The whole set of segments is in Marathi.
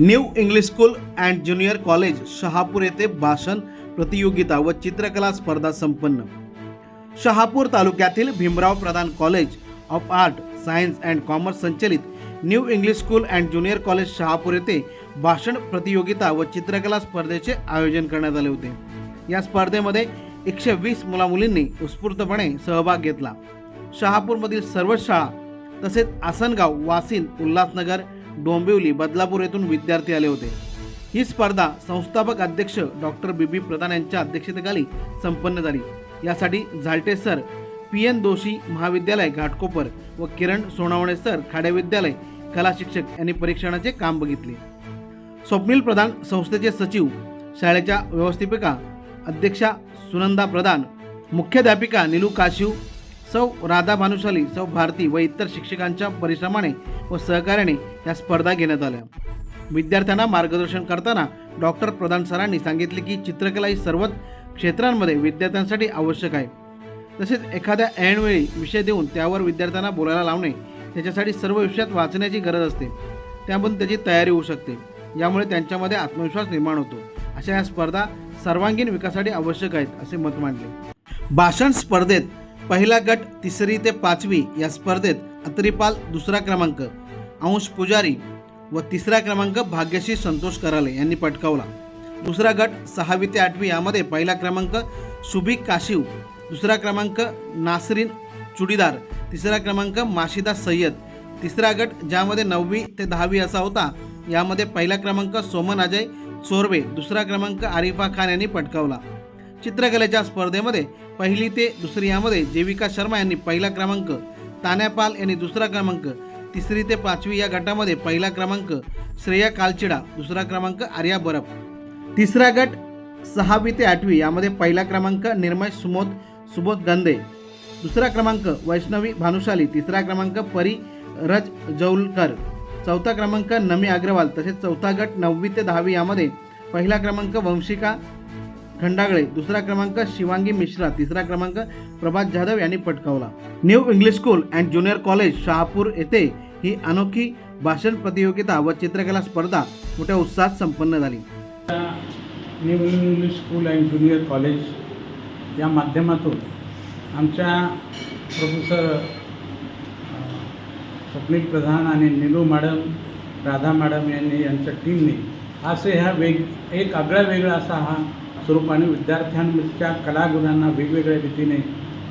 New English school and junior college Shahapur येथे भाषण प्रतियोगिता व चित्रकला स्पर्धा संपन्न. शहापूर तालुक्यातील Bhimrao Pradhan college of art science and commerce संचलित new English school and junior college Shahapur येथे भाषण प्रतियोगिता व चित्रकला स्पर्धेचे आयोजन करण्यात आले होते. या स्पर्धेमध्ये एकशे वीस मुलामुलींनी उत्स्फूर्तपणे सहभाग घेतला. शहापूरमधील सर्वच शाळा तसेच आसनगाव वासिन उल्हासनगर डोंबिवली बदलापूर येथून विद्यार्थी आले होते. ही स्पर्धा संस्थापक अध्यक्ष डॉक्टर बी. बी. प्रधान यांच्या अध्यक्षतेखाली संपन्न झाली. यासाठी Zalte sir P. N. Doshi महाविद्यालय घाटकोपर व किरण सोनावणे सर खाडे विद्यालय कला शिक्षक यांनी परीक्षणाचे काम बघितले. स्वप्नील प्रधान संस्थेचे सचिव शाळेच्या व्यवस्थापिका अध्यक्षा सुनंदा प्रधान मुख्याध्यापिका निलू काशीव सौ राधा भानुशाली सौ भारती व इतर शिक्षकांच्या परिश्रमाने व सहकार्याने या स्पर्धा घेण्यात आल्या. विद्यार्थ्यांना मार्गदर्शन करताना डॉक्टर प्रधान सरांनी सांगितले की चित्रकला ही सर्वच क्षेत्रांमध्ये विद्यार्थ्यांसाठी आवश्यक आहे. तसेच एखाद्या ऐनवेळी विषय देऊन त्यावर विद्यार्थ्यांना बोलायला लावणे त्याच्यासाठी सर्व विषयात वाचण्याची गरज असते. त्यामधून त्याची तयारी होऊ शकते. यामुळे त्यांच्यामध्ये आत्मविश्वास निर्माण होतो. अशा या स्पर्धा सर्वांगीण विकासासाठी आवश्यक आहेत असे मत मांडले. भाषण स्पर्धेत पहिला गट तिसरी ते पाचवी या स्पर्धेत अत्रिपाल दुसरा क्रमांक. अंश पुजारी व तिसरा क्रमांक भाग्यश्री संतोष कराले यांनी पटकावला. दुसरा गट सहावी ते आठवी यामध्ये पहिला क्रमांक सुभिक काशिव दुसरा क्रमांक नासरीन चुडीदार तिसरा क्रमांक माशिदा सय्यद तिसरा गट ज्यामध्ये नववी ते दहावी असा होता यामध्ये पहिला क्रमांक सोमन अजय चोरबे दुसरा क्रमांक आरिफा खान यांनी पटकावला. चित्रकलेच्या स्पर्धेमध्ये पहिली ते दुसरी यामध्ये जेविका शर्मा यांनी पहिला क्रमांक तान्यापाल यांनी दुसरा क्रमांक तिसरी ते पाचवी या गटामध्ये पहिला क्रमांक श्रेया कालचिडा दुसरा क्रमांक आर्या बरप तिसरा गट सहावी ते आठवी यामध्ये पहिला क्रमांक निर्मय सुमोद सुबोध गंदे. दुसरा क्रमांक वैष्णवी भानुशाली. तिसरा क्रमांक परी रज जौलकर. चौथा क्रमांक नमी अग्रवाल. तसेच चौथा गट नववी ते दहावी यामध्ये पहिला क्रमांक वंशिका खंडागळे दुसरा क्रमांक शिवांगी मिश्रा तिसरा क्रमांक प्रभात जाधव यांनी पटकावला. New English school and junior college Shahapur येथे ही अनोखी भाषण प्रतियोगिता व चित्रकला स्पर्धा मोठ्या उत्साहात संपन्न झाली. New English school and junior college या माध्यमातून आमच्या प्रोफेसर स्वप्नील प्रधान आणि निलू मॅडम राधा मॅडम यांनी यांच्या टीमने असे ह्या वेग एक आगळा वेगळा असा हा स्वरूपाने विद्यार्थ्यांच्या कलागुणांना वेगवेगळ्या रीतीने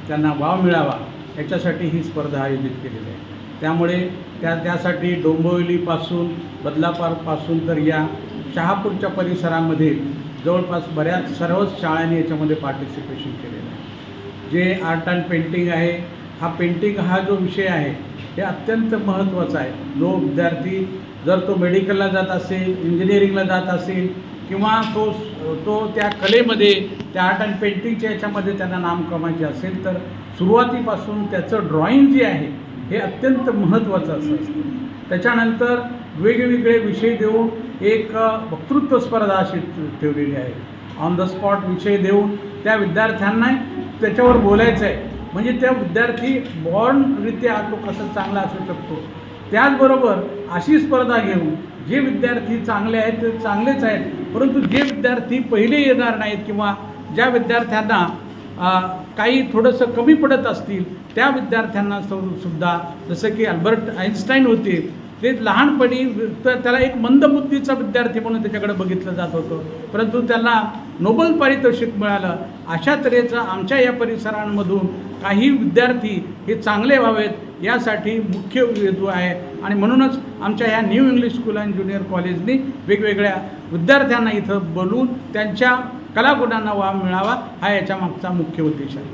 त्यांना वाव मिळावा याच्यासाठी ही स्पर्धा आयोजित केलेली आहे. त्यामुळे त्या त्यासाठी डोंबिवलीपासून बदलापारपासून तर या शहापूरच्या परिसरामध्ये जवळपास बऱ्याच सर्वच शाळांनी याच्यामध्ये पार्टिसिपेशन केलेलं आहे. जे आर्ट अँड पेंटिंग आहे हा पेंटिंग हा जो विषय आहे हे अत्यंत महत्त्वाचा आहे. जो विद्यार्थी जर तो मेडिकलला जात असेल इंजिनिअरिंगला जात असेल किंवा तो तो त्या कलेमध्ये त्या आर्ट अँड पेंटिंगच्या याच्यामध्ये त्यांना नाम कमायचे असेल तर सुरुवातीपासून त्याचं ड्रॉइंग जे आहे हे अत्यंत महत्त्वाचं असं असतं. त्याच्यानंतर वेगवेगळे विषय देऊन एक वक्तृत्व स्पर्धा अशी ठेवलेली आहे. ऑन द स्पॉट विषय देऊन त्या विद्यार्थ्यांना त्याच्यावर बोलायचं आहे. म्हणजे त्या विद्यार्थी बॉर्नरित्या तो कसं चांगला असू शकतो. त्याचबरोबर अशी स्पर्धा घेऊन जे विद्यार्थी चांगले आहेत ते चांगलेच आहेत. परंतु जे विद्यार्थी पहिले येणार नाहीत किंवा ज्या विद्यार्थ्यांना काही थोडंसं कमी पडत असतील त्या विद्यार्थ्यांना सुद्धा जसं की अल्बर्ट आईन्स्टाईन होते ते लहानपणी तर त्याला एक मंदबुद्धीचा विद्यार्थी म्हणून त्याच्याकडे बघितलं जात होतं. परंतु त्याला नोबल पारितोषिक मिळालं. अशा तऱ्हेचं आमच्या या परिसरांमधून काही विद्यार्थी हे चांगले व्हावेत यासाठी मुख्य हेतू आहे. आणि म्हणूनच आमच्या ह्या new English school and junior कॉलेजनी वेगवेगळ्या विद्यार्थ्यांना इथं बोलून त्यांच्या कलागुणांना वाव मिळावा हा याच्या मागचा मुख्य उद्देश आहे.